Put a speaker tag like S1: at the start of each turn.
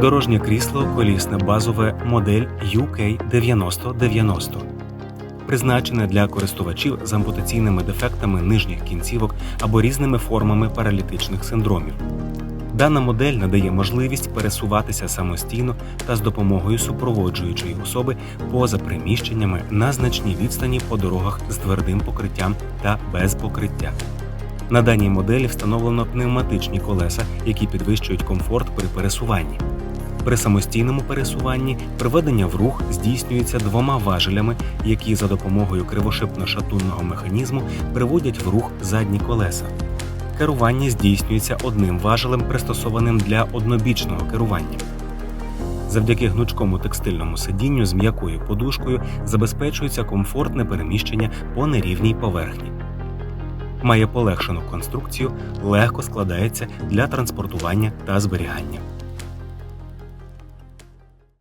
S1: Дорожнє крісло колісне базове модель UK9090. Призначене для користувачів з ампутаційними дефектами нижніх кінцівок або різними формами паралітичних синдромів. Дана модель надає можливість пересуватися самостійно та з допомогою супроводжуючої особи поза приміщеннями на значній відстані по дорогах з твердим покриттям та без покриття. На даній моделі встановлено пневматичні колеса, які підвищують комфорт при пересуванні. При самостійному пересуванні приведення в рух здійснюється двома важелями, які за допомогою кривошипно-шатунного механізму приводять в рух задні колеса. Керування здійснюється одним важелем, пристосованим для однобічного керування. Завдяки гнучкому текстильному сидінню з м'якою подушкою забезпечується комфортне переміщення по нерівній поверхні. Має полегшену конструкцію, легко складається для транспортування та зберігання.